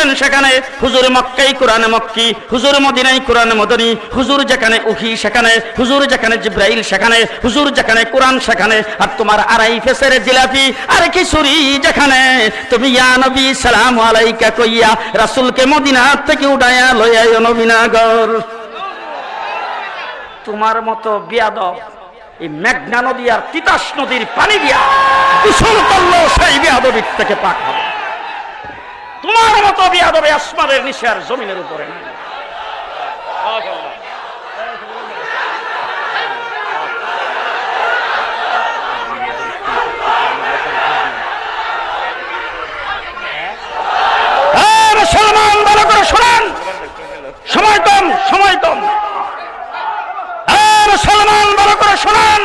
গেছেন সেখানে। হুজুর মক্কাই কোরআনে মক্কি, হুজুর মদিনাই কোরআনে মদনী, হুজুর যেখানে উহি সেখানে, হুজুর যেখানে জিব্রাইল সেখানে, হুজুর যেখানে কোরআন সেখানে, আর তোমার আড়াই ফেসের জিলাপি, আর কিশোরী যেখানে। তুমি ইয়া নবী, সালাম আলাইকা কইয়া রাসূলকে মদিনা থেকে উঠাইয়া লইয়া নবীনগর তোমার মতো বিয়াদব এই মেঘনা নদী আর তিতাস নদীর পানি দিয়া দূষণ করল সেই বিয়াদবির থেকে পাক হবে। তোমার মতো বিয়াদবে আসমানের নিচে আর জমিনের উপরে নাই। মুসলমান করে শোনেন। করে শোনেন।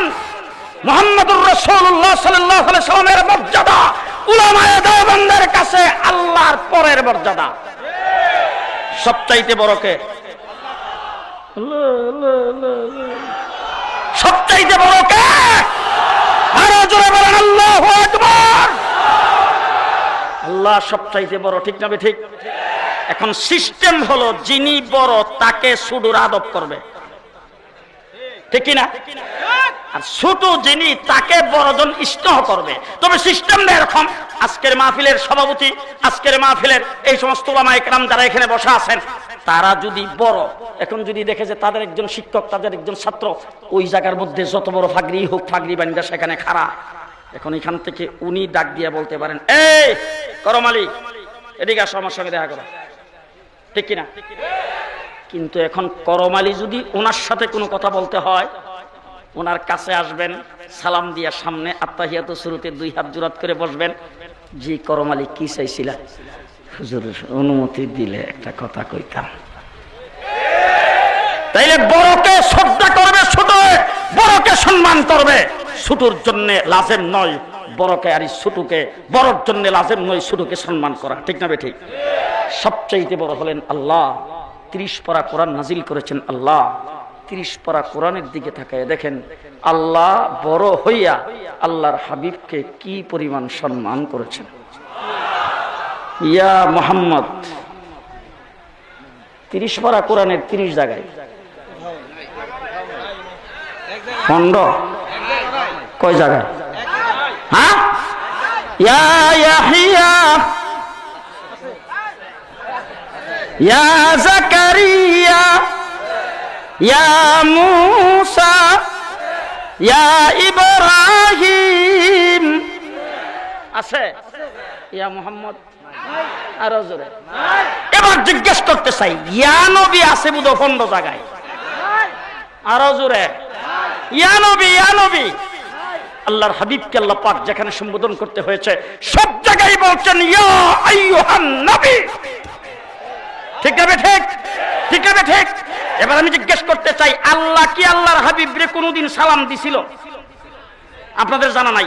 মর্যাদা উলামায়ে দেওবন্দের কাছে আল্লাহর পরের মর্যাদা। সবচাইতে বড়কে সবচাইতে বড়কে আরও জোরে বলেন, আল্লাহ আল্লাহ সবচাইতে বড়, ঠিক না ঠিক? এখন সিস্টেম হলো যিনি বড়, তাকে সুদূর আদব করবে। ঠিক কি না আর ছোট যিনি, তাকে বড়জন স্নেহ করবে। তবে সিস্টেমটা এরকম, আজকের মাহফিলের সভাপতি, আজকের মাহফিলের এই সমস্ত ওলামা একরাম যারা এখানে বসা আছেন, তারা যদি বড়, এখন যদি দেখে যে তাদের একজন শিক্ষক, তাদের একজন ছাত্র, ওই জায়গার মধ্যে যত বড় ফাগরি হোক, ফাগরি বানিদা সেখানে খাড়া। এখন এখান থেকে উনি ডাক দিয়ে বলতে পারেন, এই করমালি এদিকে আসো, আমার সঙ্গে দেখা করো। ঠিক কিনা? কিন্তু এখন করমালি যদি ওনার সাথে কোনো কথা বলতে হয়, ওনার কাছে আসবেন, সালাম দিয়া সামনে আত্মাহিয়াত শুরুতে দুই হাত জোরাত করে বসবেন। জি করমালি কি চাইছিলা? হুজুর, অনুমতি দিলে একটা কথা কইতাম। তাইলে বড়কে শ্রদ্ধা করবে ছোট, বড়কে সম্মান করবে। ছোটর জন্য লাজেম নয়, বড়কে আর ছোটকে, বড়র জন্য লাজেম নয়, ছোটকে সম্মান করা। ঠিক না বে ঠিক সবচাইতে বড় হলেন আল্লাহ। ত্রিশ পারা কোরআন নাজিল করেছেন আল্লাহ। ত্রিশ পারা কোরআনের দিকে তাকায় দেখেন, আল্লাহ বড় হইয়া আল্লাহর হাবিবকে কি পরিমাণ সম্মান করেছেন। ইয়া মোহাম্মদ, তিরিশ পারা কোরআনের তিরিশ জায়গায়। খন্ড কয় জায়গায়? হ্যাঁ? জাকারিয়া, ইয়া মুসা, ইয়া ইব্রাহিম। আছে? ইয়া মোহাম্মদ। আরও জোরে। এবার জিজ্ঞেস করতে চাই, ইয়া নবী আছে বুধ খন্ড জায়গায়? জোরে। ইয়া নবী ইয়া নবী। আল্লাহর হাবিবকে আল্লাহ পাক যেখানে সম্বোধন করতে হয়েছে, সব জায়গায় বলছেন, ইয়া আইয়ুহান নবী। ঠিক আছে ঠিক আছে, ঠিক। এবার আমি জিজ্ঞেস করতে চাই, আল্লাহ কি আল্লাহর হাবিবরে কোনোদিন সালাম দিছিল? আপনাদের জানা নাই।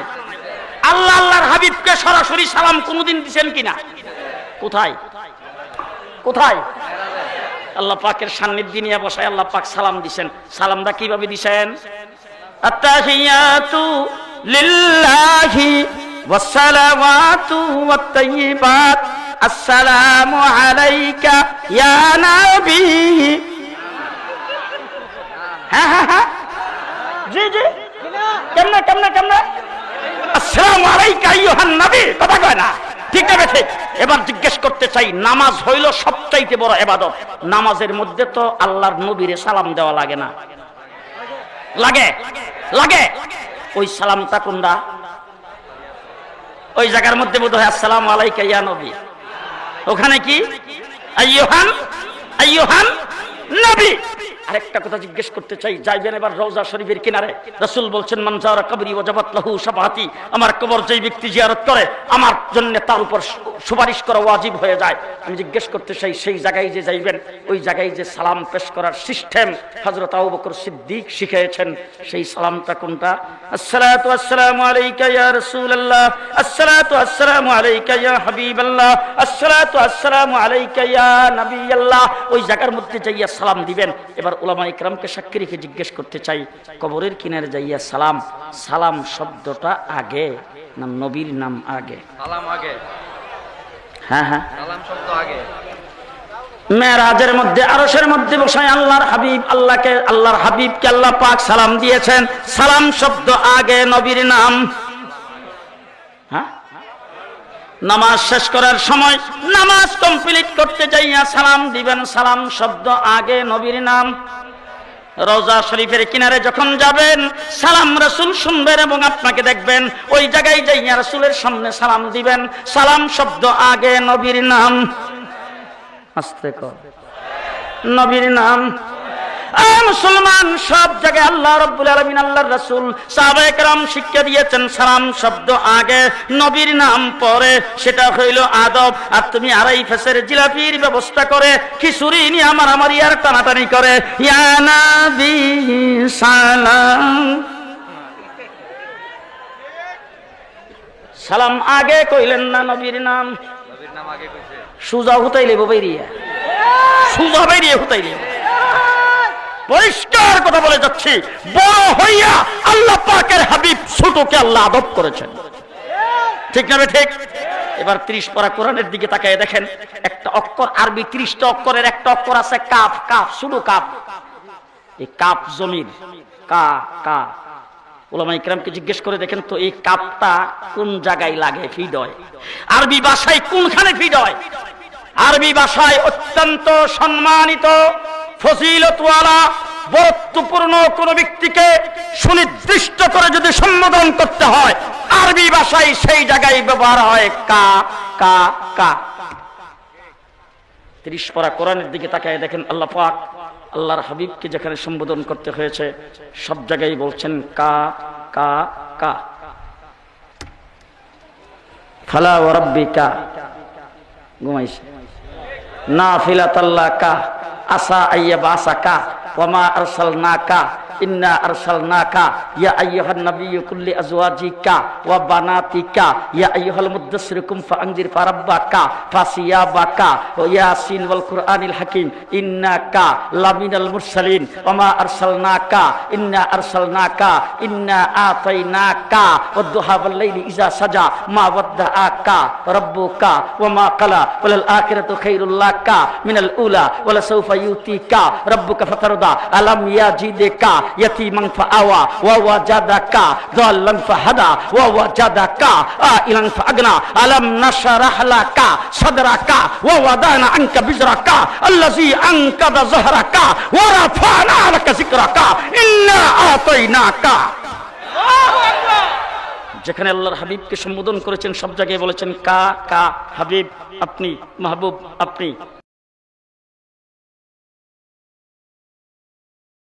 আল্লাহ আল্লাহর হাবিবকে সরাসরি সালাম কোনোদিন দিছেন কিনা? কোথায়? কোথায়? আল্লাহ পাকের সান্নিধ্যে নিয়ে বসায় আল্লাহ পাক সালাম দিছেন। সালামটা কীভাবে দিছেন? আত্তাহিয়াতু লিল্লাহি ওয়াসসালাওয়াতু ওয়াত-তাইয়্যিবাত এবার জিজ্ঞেস করতে চাই, নামাজ হইল সবচাইতে বড় এবাদত। নামাজের মধ্যে তো আল্লাহর নবীরে সালাম দেওয়া লাগে না। লাগে? লাগে? ওই সালামটা কোনটা? ওই জায়গার মধ্যে বোধ হয় আসসালাম আলাইকা ইয়া নবী। ওখানে কি? আইয়ুহান আইয়ুহান আরেকটা কথা জিজ্ঞেস করতে চাই, যাইবেন এবার রওজা শরীফের কিনারে? রাসূল বলছেন, মান যারা কবরি ওয়াজাবাত লাহু শাফাআতি আমার কবর যেই ব্যক্তি জিয়ারত করে, আমার জন্য তার উপর সুপারিশ করা ওয়াজিব হয়ে যায়। আমি জিজ্ঞেস করতে চাই, সেই জায়গায় যে যাইবেন, ওই জায়গায় যে সালাম পেশ করার সিস্টেম হযরত আবু বকর সিদ্দিক শিখিয়েছেন, সেই সালামটা কোনটা? আসসালাতু আসসালামু আলাইকা ইয়া রাসূলুল্লাহ আসসালাতু আসসালামু আলাইকা ইয়া হাবিবাল্লাহ আসসালাতু আসসালামু আলাইকা ইয়া নবিয়াল্লাহ ওই জায়গার মধ্যে যাইয়া সালাম দিবেন। এবার উলামা ইকরামকে সাক্ষী রেখে জিজ্ঞেস করতে চাই কবরের কিনারে যাইয়া সালাম সালাম শব্দটা আগে না নবীর নাম আগে? সালাম আগে। হ্যাঁ হ্যাঁ। সালাম শব্দ আগে। মেরাজের মধ্যে আরশের মধ্যে বসায় আল্লাহর হাবিব আল্লাহকে আল্লাহর হাবিবকে আল্লাহ পাক সালাম দিয়েছেন। সালাম শব্দ আগে নবীর নাম নামাজ শেষ করার সময় নামাজ কমপ্লিট করতে যাইয়া সালাম দিবেন, সালাম শব্দ আগে নবীর নাম। রোজা শরীফের কিনারে যখন যাবেন, সালাম রসুল শুনবেন এবং আপনাকে দেখবেন, ওই জায়গায় যাইয়া রসুলের সামনে সালাম দিবেন, সালাম শব্দ আগে নবীর নাম। আস্তে নবীর নাম। মুসলমান সব জায়গায় আল্লাহ রব্বুল আলমিন আল্লাহর রাসূল সাহাবায়ে কেরাম শিক্ষা দিয়েছেন সালাম শব্দ আগে নবীর নাম পরে সেটা হইল আদব। আর তুমি আড়াই ফেসের জিলাপির ব্যবস্থা করে খিচুড়ি নিয়ে আমার আমার ইয়ার টানাটানি করে। ইয়া নাবি সালাম। সালাম আগে কইলেন না নবীর নাম। সুজা হুতাইলে বাইরিয়া সুজা বাইরিয়ে হুতাইলে পরিষ্কার কথা বলে যাচ্ছি। বড় হইয়া আল্লাহ পাকের হাবিব ছোটকে আল্লাহ আদব করেছেন। ঠিক না ঠিক? এবার ত্রিশ পরা কোরআনের দিকে তাকায় দেখেন, একটা অক্ষর আরবি, ত্রিশটা অক্ষরের একটা অক্ষর আছে কাপ কাপ শুধু কাপ এই কাপ জমির কা কা। ওলামা ইকরামকে জিজ্ঞেস করে দেখেন তো এই কাপটা কোন জায়গায় লাগে হয় আরবি ভাষায় কোনখানে হয় আরবি ভাষায় অত্যন্ত সম্মানিত ফজিলতওয়ালা, বরত্বপূর্ণ কোন ব্যক্তিকে সুনির্দিষ্ট করে যদি সম্বোধন করতে হয়, আরবি ভাষায় সেই জায়গায় ব্যবহার হয় কা কা কা। ত্রিশ পরা কোরআনের দিকে তাকায় দেখেন আল্লাহ পাক আল্লাহর হাবিবকে যেখানে সম্বোধন করতে হয়েছে, সব জায়গায় বলছেন কা কা কা। ফালা ও রব্বি কা ঘুমাইছে। না ফিলাতাল্লাহ কা। আসা আইয়া বাসা কা ওমা আরসাল না কা ইন্না আরসালনাকা ইয়া আইয়ুহান নাবিয়্যু কুল্লি আজওয়াজিকা ওয়া বানাতিকা ইয়া আইয়ুহাল মুদ্দাসসির কুম ফাআনজির ফারাব্বাকা ফাসিয়াবাকা ওয়া ইয়াসিন ওয়াল কুরআনিল হাকিম ইন্নাকা লামিনাল মুরসালিন ওমা আরসালনাকা ইন্না আরসালনাকা ইন্না আতাইনাকা ওয়াদ-দুহা ওয়াল লাইলি ইযা সাজা মা ওয়াদ্দাআকা রাব্বুকা ওয়া মা ক্বালা ওয়াল আখিরাতু খায়রুল লাকা মিনাল উলা ওয়ালা সাউফা ইউতিকা রাব্বুকা ফাতারদা আলাম ইয়াজিদকা ইয়াতীমান ফাআওয়া ওয়া ওয়াজাদাকা দাল্লান ফাহাদা ওয়া ওয়াজাদাকা আইলান ফাগনা আলাম নাশরাহ লাকা সাদরাকা ওয়া ওয়াদানা আনকা বিজরাকা আল্লাযী আনকাদা যাহরাকা ওয়া রাফা'না লাকা যিকরাকা ইন্না আতাইনাকা যেখানে আল্লাহর হাবিবকে সম্বোধন করেছেন সব জায়গায় বলেছেন কা কা হাবিব আপনি মাহবুব আপনি।